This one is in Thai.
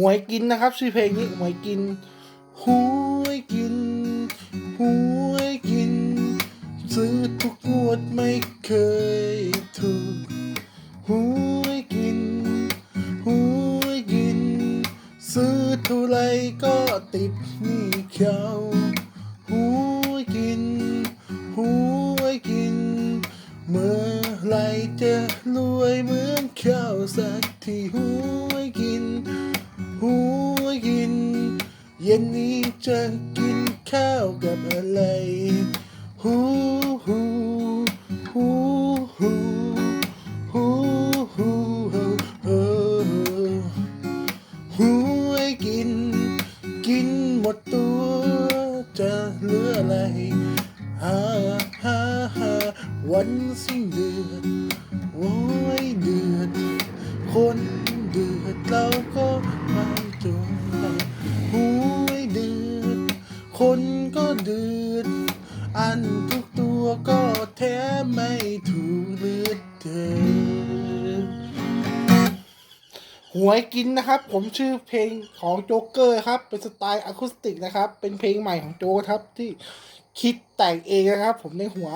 หวยกินนะครับชื่อเพลงนี้หวยกินหวยกินหวยกิน ซื้อทุกงวดไม่เคยถูกหวยกินหวยกิน ซื้อเท่าไรก็ติดหนี้เขาหวยกินหวยกิน เมื่อไรจะรวยเหมือนเขาสักทีหวย ย็นนี้จะกินข้าวกับอะไรหูหูหูหูหูหูหูหูให้กิน กินหมดตัวจะเหลืออะไรฮ่าฮ่าฮ่าวันสิ้นเดือนโอ้ย คนก็เดือด อันทุกตัวก็แท้ไม่ถูกเลือดเธอหวยกินนะครับ ผมชื่อเพลงของโจ๊กเกอร์ครับ เป็นสไตล์อะคูสติกนะครับ เป็นเพลงใหม่ของโจ๊กครับที่คิดแต่งเองนะครับ ผมในหัว